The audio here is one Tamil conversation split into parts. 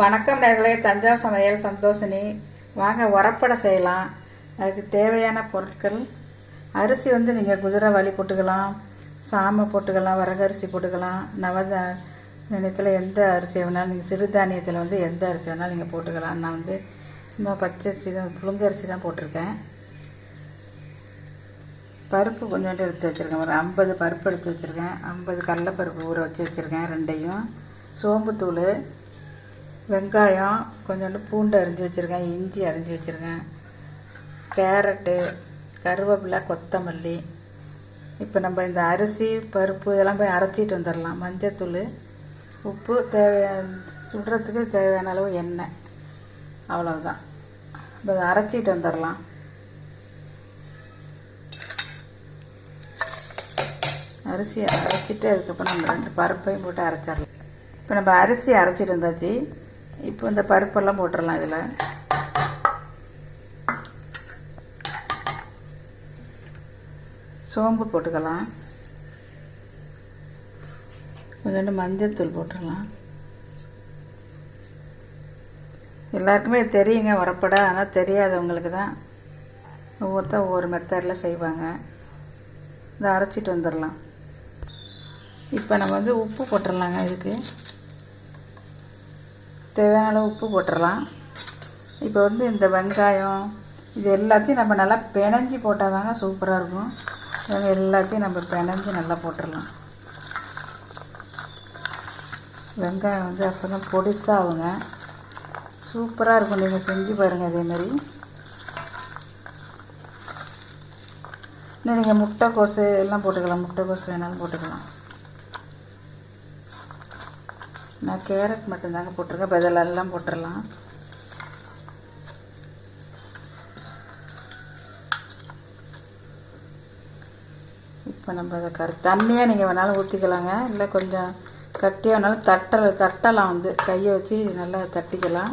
வணக்கம் நேர்களே தஞ்சாவூர் சமையல் சந்தோஷினி. வாங்க உரப்படை செய்யலாம். அதுக்கு தேவையான பொருட்கள். அரிசி வந்து நீங்கள் குதிரை வலி போட்டுக்கலாம். சாமை போட்டுக்கலாம் வரகரிசி போட்டுக்கலாம். நவதானியத்தில் எந்த அரிசி வேணாலும் நீங்கள் சிறுதானியத்தில் வந்து எந்த அரிசி வேணாலும் நீங்கள் போட்டுக்கலாம். நான் வந்து சும்மா பச்சை அரிசி தான் புழுங்க அரிசி தான் போட்டிருக்கேன். பருப்பு கொஞ்சோண்டு எடுத்து வச்சுருக்கேன். ஒரு ஐம்பது பருப்பு எடுத்து வச்சுருக்கேன். ஐம்பது கடலைப்பருப்பு ஊற வச்சு வச்சுருக்கேன் ரெண்டையும். சோம்புத்தூள் வெங்காயம் கொஞ்சோண்டு பூண்டு அரிஞ்சு வச்சுருக்கேன் இஞ்சி அரிஞ்சு வச்சுருக்கேன் கேரட்டு கருவேப்பிலை கொத்தமல்லி. இப்போ நம்ம இந்த அரிசி பருப்பு இதெல்லாம் போய் அரைச்சிட்டு வந்துடலாம் மஞ்சத்தூள் உப்பு தேவையான சுடுறதுக்கு தேவையான அளவு எண்ணெய். அவ்வளவுதான். இப்போ இதை அரைச்சிட்டு வந்துடலாம் அரிசி அரைச்சிட்டு அதுக்கப்புறம் நம்ம ரெண்டு பருப்பையும் போட்டு அரைச்சிடலாம். இப்போ நம்ம அரிசி அரைச்சிட்டு வந்தாச்சு. இப்போ இந்த பருப்பெல்லாம் போட்டுடலாம் இதில். சோம்பு போட்டுக்கலாம். கொஞ்சோண்டு மஞ்சத்தூள் போட்டுடலாம் எல்லாருக்குமே தெரியுங்க வரப்பட. ஆனால் தெரியாதவங்களுக்கு தான் ஒவ்வொருத்தர் ஒவ்வொரு மெத்தடில் செய்வாங்க. இதை அரைச்சிட்டு வந்துடலாம். இப்போ நம்ம வந்து உப்பு போட்டுடலாங்க இதுக்கு. தேவையான அளவு உப்பு போட்டுடலாம் இப்போ வந்து இந்த வெங்காயம் இது எல்லாத்தையும் நம்ம நல்லா பிணைஞ்சி போட்டால் தாங்க சூப்பராக இருக்கும். எல்லாத்தையும் நம்ம பிணைஞ்சி நல்லா போட்டுடலாம் வெங்காயம் வந்து அப்போ தான் பொடிசாகுங்க. சூப்பராக இருக்கும். நீங்கள் செஞ்சு பாருங்கள் அதேமாதிரி இன்னும் நீங்கள் முட்டைக்கோசு எல்லாம் போட்டுக்கலாம். முட்டைக்கோசு வேணாலும் போட்டுக்கலாம். நான் கேரட் மட்டும்தாங்க போட்டிருக்கேன். பதிலெல்லாம் போட்டுடலாம் இப்போ நம்ம அதை கரு தண்ணியாக நீங்கள் வேணாலும் ஊற்றிக்கலாங்க இல்லை கொஞ்சம் கட்டியாக வேணாலும் தட்ட தட்டலாம் வந்து. கையை வச்சு நல்லா தட்டிக்கலாம்.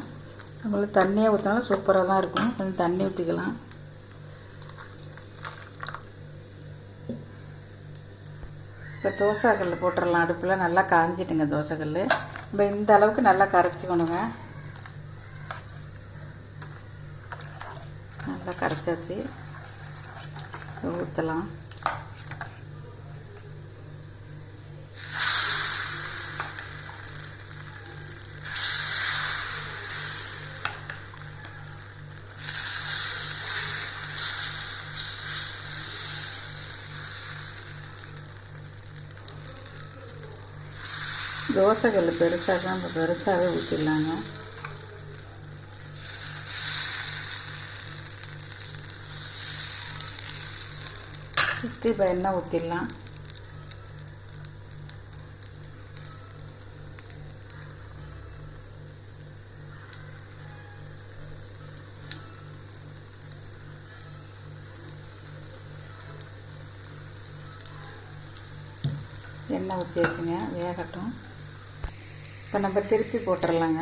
நம்மளும் தண்ணியாக ஊற்றினாலும் சூப்பராக தான் இருக்கும். கொஞ்சம் தண்ணி ஊற்றிக்கலாம் இப்போ தோசைக்கல் போட்டுடலாம் அடுப்பில் நல்லா காஞ்சிட்டுங்க தோசைக்கல் நம்ம இந்த அளவுக்கு நல்லா கரைச்சிக்கணுங்க. நல்லா கரைச்சாச்சு. ஊற்றலாம் தோசைக்கல் பெருசாக தான் இப்போ பெருசாகவே ஊற்றிடலாங்க சுற்றி இப்போ எண்ணெய் ஊற்றிடலாம் எண்ணெய் ஊற்றி வச்சுங்க வேகட்டும். இப்போ நம்ம திருப்பி போட்டுடலாங்க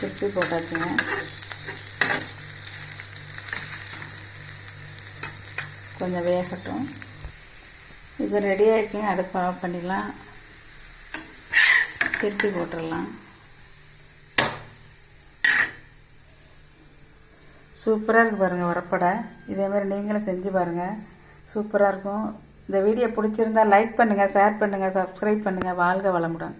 திருப்பி போட்டாச்சுங்க. கொஞ்சம் வேகட்டும். இப்போ ரெடி ஆகிடுச்சிங்க அடுப்பு ஆஃப் பண்ணிடலாம். திருப்பி போட்டுடலாம். சூப்பராக இருக்குது பாருங்கள் வரப்படை. இதேமாதிரி நீங்களும் செஞ்சு பாருங்கள் சூப்பராக இருக்கும். இந்த வீடியோ பிடிச்சிருந்தா லைக் பண்ணுங்கள் ஷேர் பண்ணுங்கள் சப்ஸ்கிரைப் பண்ணுங்கள் வாழ்க வளமுடன்.